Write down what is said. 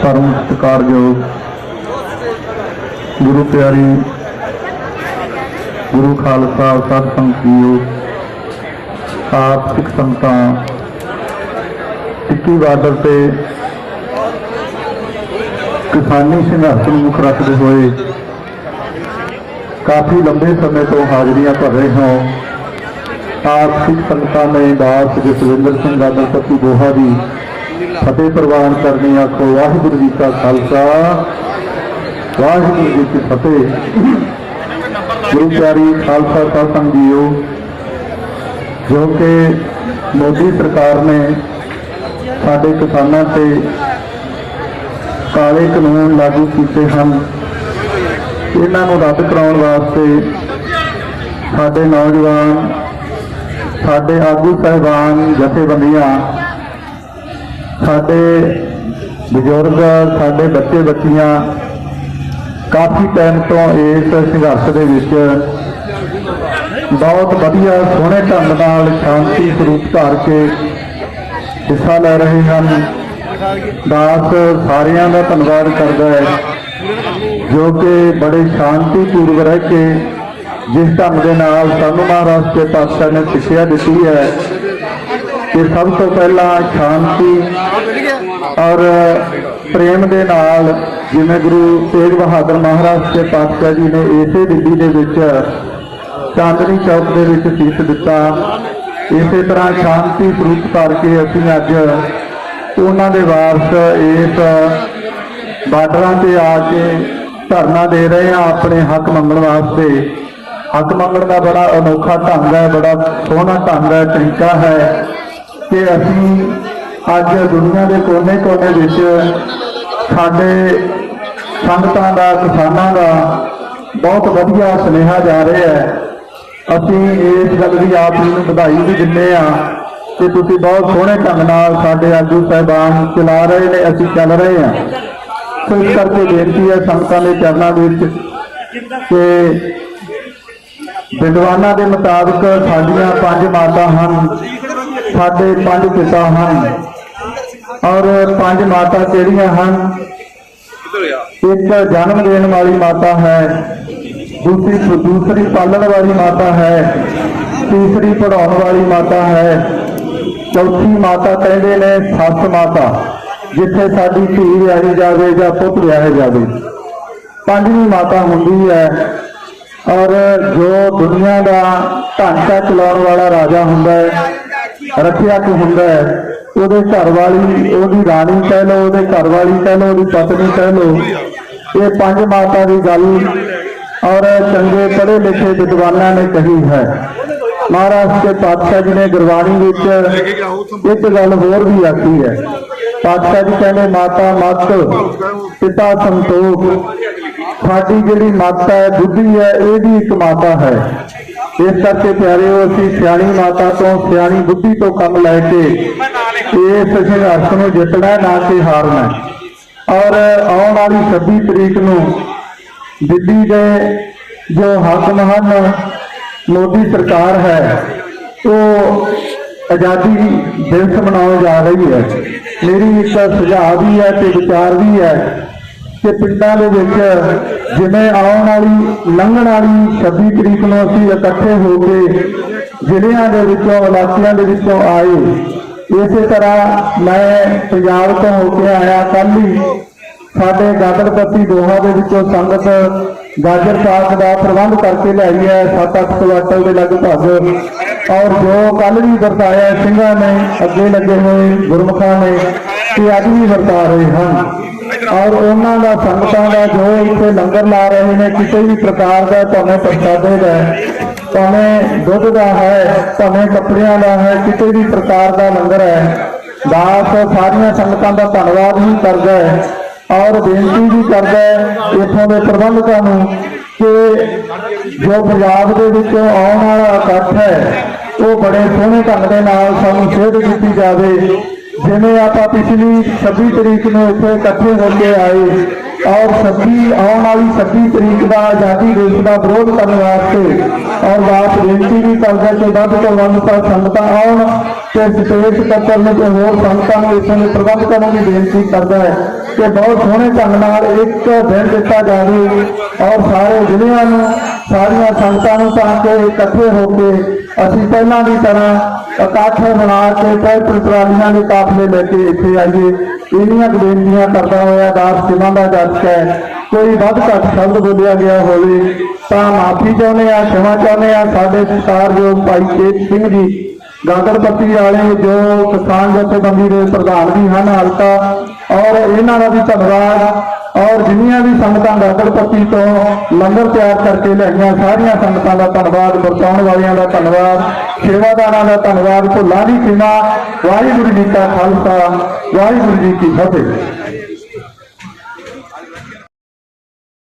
ਸਤਿਕਾਰਯੋਗ ਗੁਰੂ ਪਿਆਰੀ, ਗੁਰੂ ਖਾਲਸਾ ਸਤ ਸੰਗਤ ਜੀਓ, ਆਪ ਸਿੱਖ ਸੰਗਤਾਂ ਟਿੱਕੀ ਬਾਰਡਰ ਤੇ ਕਿਸਾਨੀ ਸੰਘਰਸ਼ ਨੂੰ ਮੁੱਖ ਰੱਖਦੇ ਹੋਏ ਕਾਫੀ ਲੰਬੇ ਸਮੇਂ ਤੋਂ ਹਾਜ਼ਰੀਆਂ ਭਰ ਰਹੇ ਹੋ। ਆਪ ਸਿੱਖ ਸੰਗਤਾਂ ਨੇ ਦਾਸ ਜਸਵਿੰਦਰ ਸਿੰਘ ਗਾਦਰ ਪੱਤੀ ਦੋਹਾ ਦੀ ਫਤਿਹ ਪ੍ਰਵਾਨ ਕਰਨੀ ਆਖੋ ਵਾਹਿਗੁਰੂ ਜੀ ਕਾ ਖਾਲਸਾ। ਵਾਹਿਗੁਰੂ ਜੀ ਕੀ ਫਤਿਹ। ਗੁਰੂ ਪਿਆਰੀ ਖਾਲਸਾ ਸਾਹਿਬ ਸੰਗ ਜੀਓ, ਜੋ ਕਿ ਮੋਦੀ ਸਰਕਾਰ ਨੇ ਸਾਡੇ ਕਿਸਾਨਾਂ ਤੇ ਕਾਲੇ ਕਾਨੂੰਨ ਲਾਗੂ ਕੀਤੇ ਹਨ। ਇਹਨਾਂ ਨੂੰ ਰੱਦ ਕਰਾਉਣ ਵਾਸਤੇ ਸਾਡੇ ਨੌਜਵਾਨ, ਸਾਡੇ ਆਗੂ ਸਹਿਬਾਨ, ਜਥੇਬੰਦੀਆਂ ਸਾਡੇ ਬਜ਼ੁਰਗ, ਸਾਡੇ ਬੱਚੇ ਬੱਚੀਆਂ ਕਾਫੀ ਟਾਈਮ ਤੋਂ ਇਸ ਸੰਘਰਸ਼ ਦੇ ਵਿੱਚ ਬਹੁਤ ਵਧੀਆ ਸੋਹਣੇ ਢੰਗ ਨਾਲ ਸ਼ਾਂਤੀ ਸਰੂਪ ਧਾਰ ਕੇ ਹਿੱਸਾ ਲੈ ਰਹੇ ਹਨ। ਦਾਸ ਸਾਰਿਆਂ ਦਾ ਧੰਨਵਾਦ ਕਰਦਾ ਹੈ, ਜੋ ਕਿ ਬੜੇ ਸ਼ਾਂਤੀਪੂਰਵਕ ਰਹਿ ਕੇ ਜਿਸ ਢੰਗ ਦੇ ਨਾਲ ਸਾਨੂੰ ਮਹਾਰਾਜ ਦੇ ਪਾਤਸ਼ਾਹ ਨੇ ਸਿੱਖਿਆ ਦਿੱਤੀ ਹੈ। ਕਿ ਸਭ ਤੋਂ ਪਹਿਲਾਂ ਸ਼ਾਂਤੀ ਔਰ ਪ੍ਰੇਮ ਦੇ ਨਾਲ ਜਿਵੇਂ ਗੁਰੂ ਤੇਗ ਬਹਾਦਰ ਮਹਾਰਾਜ ਦੇ ਪਾਤਸ਼ਾਹ ਜੀ ਨੇ ਇਸੇ ਦਿੱਲੀ ਦੇ ਵਿੱਚ ਚਾਂਦਨੀ ਚੌਕ ਦੇ ਵਿੱਚ ਸੀਸ ਦਿੱਤਾ। ਇਸੇ ਤਰ੍ਹਾਂ ਸ਼ਾਂਤੀ ਸਰੂਪ ਕਰਕੇ ਅਸੀਂ ਅੱਜ ਉਹਨਾਂ ਦੇ ਵਾਰਸ ਇਸ ਬਾਰਡਰਾਂ ਤੇ ਆ ਕੇ ਧਰਨਾ ਦੇ ਰਹੇ ਹਾਂ ਆਪਣੇ ਹੱਕ ਮੰਗਣ ਵਾਸਤੇ। ਹੱਕ ਮੰਗਣ ਦਾ ਬੜਾ ਅਨੋਖਾ ਢੰਗ ਹੈ, ਬੜਾ ਸੋਹਣਾ ਢੰਗ ਹੈ, ਤਰੀਕਾ ਹੈ। ਕਿ ਅਸੀਂ ਅੱਜ ਦੁਨੀਆ ਦੇ ਕੋਨੇ-ਕੋਨੇ ਵਿੱਚ ਸਾਡੇ ਸੰਗਤਾਂ ਦਾ, ਕਿਸਾਨਾਂ ਦਾ ਬਹੁਤ ਵਧੀਆ ਸੁਨੇਹਾ ਜਾ ਰਿਹਾ ਹੈ। ਅਸੀਂ ਇਸ ਗੱਲ ਦੀ ਆਪ ਜੀ ਨੂੰ ਵਧਾਈ ਵੀ ਦਿੰਦੇ ਆ ਕਿ ਤੁਸੀਂ ਬਹੁਤ ਸੋਹਣੇ ਢੰਗ ਨਾਲ ਸਾਡੇ ਆਗੂ ਸਹਿਬਾਨ ਚਲਾ ਰਹੇ ਨੇ, ਅਸੀਂ ਚੱਲ ਰਹੇ ਹਾਂ। ਸੋ ਇਸ ਕਰਕੇ ਬੇਨਤੀ ਹੈ ਸੰਗਤਾਂ ਦੇ ਚਰਨਾਂ ਵਿੱਚ ਕਿ ਵਿਦਵਾਨਾਂ ਦੇ ਮੁਤਾਬਕ ਸਾਡੀਆਂ ਪੰਜ ਮਾਤਾ ਹਨ। ਸਾਡੇ ਪੰਜ ਪਿਤਾ ਹਨ। ਔਰ ਪੰਜ ਮਾਤਾ ਕਿਹੜੀਆਂ ਹਨ? ਇੱਕ ਜਨਮ ਦੇਣ ਵਾਲੀ ਮਾਤਾ ਹੈ। ਦੂਸਰੀ ਦੂਸਰੀ ਪਾਲਣ ਵਾਲੀ ਮਾਤਾ ਹੈ। ਤੀਸਰੀ ਪੜਾਉਣ ਵਾਲੀ ਮਾਤਾ ਹੈ। ਚੌਥੀ ਮਾਤਾ ਕਹਿੰਦੇ ਨੇ ਸੱਸ ਮਾਤਾ, ਜਿੱਥੇ ਸਾਡੀ ਧੀ ਵਿਆਹੀ ਜਾਵੇ ਜਾਂ ਪੁੱਤ ਵਿਆਹਿਆ ਜਾਵੇ। ਪੰਜਵੀਂ ਮਾਤਾ ਹੁੰਦੀ ਹੈ। ਔਰ ਜੋ ਦੁਨੀਆ ਦਾ ਢਾਂਚਾ ਚਲਾਉਣ ਵਾਲਾ ਰਾਜਾ ਹੁੰਦਾ ਹੈ ਰੱਖਿਆ ਕਿ ਹੁੰਦਾ ਹੈ? ਉਹਦੇ ਘਰ ਵਾਲੀ, ਉਹਦੀ ਰਾਣੀ ਕਹਿ ਲਓ, ਉਹਦੇ ਘਰ ਵਾਲੀ ਕਹਿ ਲਓ, ਉਹਦੀ ਪਤਨੀ ਕਹਿ ਲਓ। ਇਹ ਪੰਜ ਮਾਤਾ ਦੀ ਗੱਲ ਔਰ ਚੰਗੇ ਪੜ੍ਹੇ ਲਿਖੇ ਵਿਦਵਾਨਾਂ ਨੇ ਕਹੀ ਹੈ। ਮਹਾਰਾਜ ਦੇ ਪਾਤਸ਼ਾਹ ਜੀ ਨੇ ਗੁਰਬਾਣੀ ਵਿੱਚ ਇੱਕ ਗੱਲ ਹੋਰ ਵੀ ਆਖੀ ਹੈ। ਪਾਤਸ਼ਾਹ ਜੀ ਕਹਿੰਦੇ, ਮਾਤਾ, ਮਤ, ਪਿਤਾ ਸੰਤੋਖ। ਸਾਡੀ ਜਿਹੜੀ ਮਾਤਾ ਹੈ, ਬੁੱਧੀ ਹੈ ਇਹ ਵੀ ਇੱਕ ਮਾਤਾ ਹੈ। ਇਸ ਕਰਕੇ ਪਿਆਰਿਓ ਅਸੀਂ ਸਿਆਣੀ ਮਾਤਾ ਤੋਂ, ਸਿਆਣੀ ਬੁੱਧੀ ਤੋਂ ਕੰਮ ਲੈ ਕੇ ਇਸ ਸੰਘਰਸ਼ ਨੂੰ ਜਿੱਤਣਾ ਨਾ ਕਿ ਹਾਰਨਾ ਔਰ ਆਉਣ ਵਾਲੀ 26 ਤਰੀਕ ਨੂੰ ਦਿੱਲੀ ਦੇ ਜੋ ਹਾਕਮ ਹਨ ਮੋਦੀ ਸਰਕਾਰ ਹੈ, ਉਹ ਆਜ਼ਾਦੀ ਦਿਵਸ ਮਨਾਉਣ ਜਾ ਰਹੀ ਹੈ। ਮੇਰੀ ਇੱਕ ਸੁਝਾਅ ਵੀ ਹੈ ਤੇ ਵਿਚਾਰ ਵੀ ਹੈ ਕਿ ਪਿੰਡਾਂ ਦੇ ਵਿੱਚ ਜਿਵੇਂ ਆਉਣ ਵਾਲੀ, ਲੰਘਣ ਵਾਲੀ 26 ਤਰੀਕ ਨੂੰ ਅਸੀਂ ਇਕੱਠੇ ਹੋ ਕੇ ਜ਼ਿਲ੍ਹਿਆਂ ਦੇ ਵਿੱਚੋਂ, ਇਲਾਕਿਆਂ ਦੇ ਵਿੱਚੋਂ ਆਏ। ਇਸੇ ਤਰ੍ਹਾਂ ਮੈਂ ਪੰਜਾਬ ਤੋਂ ਹੋ ਕੇ ਆਇਆ ਕੱਲ ਹੀ ਸਾਡੇ ਗਾਦਰਪੱਤੀ ਦੋਹਾਂ ਦੇ ਵਿੱਚੋਂ ਸੰਗਤ ਗਾਜਰ ਪਾਕ ਦਾ ਪ੍ਰਬੰਧ ਕਰਕੇ ਲਿਆਈ ਹੈ 7-8 ਕੁਆਟਲ ਦੇ ਲਗਭਗ। ਔਰ ਜੋ ਕੱਲ ਵੀ ਵਰਤਾਇਆ, ਸਿੰਘਾਂ ਨੇ, ਅੱਗੇ ਲੱਗੇ ਹੋਏ ਗੁਰਮੁਖਾਂ ਨੇ ਤੇ ਅੱਜ ਵੀ ਵਰਤਾ ਰਹੇ ਹਨ। ਔਰ ਉਹਨਾਂ ਦਾ ਸੰਗਤਾਂ ਦਾ ਜੋ ਇੱਥੇ ਲੰਗਰ ਲਾ ਰਹੇ ਨੇ, ਕਿਸੇ ਵੀ ਪ੍ਰਕਾਰ ਦਾ ਭਾਵੇਂ ਪ੍ਰਸਾਦੇ ਦਾ ਭਾਵੇਂ ਦੁੱਧ ਦਾ ਹੈ, ਭਾਵੇਂ ਕੱਪੜਿਆਂ ਦਾ ਹੈ, ਕਿਸੇ ਵੀ ਪ੍ਰਕਾਰ ਦਾ ਲੰਗਰ ਹੈ, ਦਾਸ ਸਾਰੀਆਂ ਸੰਗਤਾਂ ਦਾ ਧੰਨਵਾਦ ਵੀ ਕਰਦਾ ਹੈ ਔਰ ਬੇਨਤੀ ਵੀ ਕਰਦਾ ਹੈ ਇੱਥੋਂ ਦੇ ਪ੍ਰਬੰਧਕਾਂ ਨੂੰ ਕਿ ਜੋ ਪੰਜਾਬ ਦੇ ਵਿੱਚੋਂ ਆਉਣ ਵਾਲਾ ਇਕੱਠ ਹੈ, ਉਹ ਬੜੇ ਸੋਹਣੇ ਢੰਗ ਦੇ ਨਾਲ ਸਾਨੂੰ ਸੇਧ ਦਿੱਤੀ ਜਾਵੇ ਜਿਵੇਂ ਆਪਾਂ ਪਿਛਲੀ 26 ਤਰੀਕ ਨੂੰ ਇੱਥੇ ਇਕੱਠੇ ਹੋ ਕੇ ਆਏ ਔਰ 26 ਆਉਣ ਵਾਲੀ 26 ਤਰੀਕ ਦਾ ਆਜ਼ਾਦੀ ਦਿਵਸ ਦਾ ਵਿਰੋਧ ਕਰਨ ਵਾਸਤੇ ਔਰ ਬਾਤ ਬੇਨਤੀ ਵੀ ਕਰਦਾ ਕਿ ਵੱਧ ਤੋਂ ਵੱਧ ਸੰਗਤਾਂ ਆਉਣ ਤੇ ਸਟੇਜ ਸਕੱਤਰ ਨੂੰ ਤੇ ਹੋਰ ਸੰਗਤਾਂ ਨੂੰ ਇਥੋਂ ਦੇ ਪ੍ਰਬੰਧ ਕਰਨ ਦੀ ਬੇਨਤੀ ਕਰਦਾ ਹੈ ਕਿ ਬਹੁਤ ਸੋਹਣੇ ਢੰਗ ਨਾਲ ਇੱਕ ਦਿਨ ਦਿੱਤਾ ਜਾਵੇ ਔਰ ਸਾਰੇ ਜ਼ਿਲ੍ਹਿਆਂ ਨੂੰ, ਸਾਰੀਆਂ ਸੰਗਤਾਂ ਨੂੰ ਤਾਂ ਕਿ ਇਕੱਠੇ ਹੋ ਕੇ ਅਸੀਂ ਪਹਿਲਾਂ ਦੀ ਤਰ੍ਹਾਂ ਇਕੱਠੇ ਬਣਾ ਕੇ ਟਰੈਕਟਰ ਟਰਾਲੀਆਂ ਦੇ ਕਾਫਲੇ ਲੈ ਕੇ ਇੱਥੇ ਆਈਏ। ਇਹਨੀਆਂ ਬੇਨਤੀਆਂ ਕਰਦਾ ਹੋਇਆ ਦਾਸ ਸਿੰਘਾਂ ਦਾ ਜੱਟ ਹੈ। ਕੋਈ ਵੱਧ ਘੱਟ ਸ਼ਬਦ ਬੋਲਿਆ ਗਿਆ ਹੋਵੇ ਤਾਂ ਮਾਫੀ ਚਾਹੁੰਦੇ ਆ ਸ਼ਮਾ ਚਾਹੁੰਦੇ ਆ ਸਾਡੇ ਸਤਿਕਾਰਯੋਗ ਭਾਈ ਕੇਤ ਸਿੰਘ ਜੀ ਗਾਂਦਰਪੱਤੀ ਵਾਲੇ ਜੋ ਕਿਸਾਨ ਜਥੇਬੰਦੀ ਦੇ ਪ੍ਰਧਾਨ ਵੀ ਹਨ, ਹਲਕਾ, ਔਰ ਇਹਨਾਂ ਦਾ ਵੀ ਧੰਨਵਾਦ। ਔਰ ਜਿੰਨੀਆਂ ਵੀ ਸੰਗਤਾਂ ਗਾਗਰਪੱਤੀ ਤੋਂ ਲੰਗਰ ਤਿਆਰ ਕਰਕੇ ਲਿਆਈਆਂ, ਸਾਰੀਆਂ ਸੰਗਤਾਂ ਦਾ ਧੰਨਵਾਦ, ਵਰਤਾਉਣ ਵਾਲਿਆਂ ਦਾ ਧੰਨਵਾਦ, ਸੇਵਾਦਾਰਾਂ ਦਾ ਧੰਨਵਾਦ, ਭੁੱਲਾਂ ਦੀ ਖਿਮਾ ਵਾਹਿਗੁਰੂ ਜੀ ਕਾ ਖਾਲਸਾ, ਵਾਹਿਗੁਰੂ ਜੀ ਕੀ ਫਤਿਹ।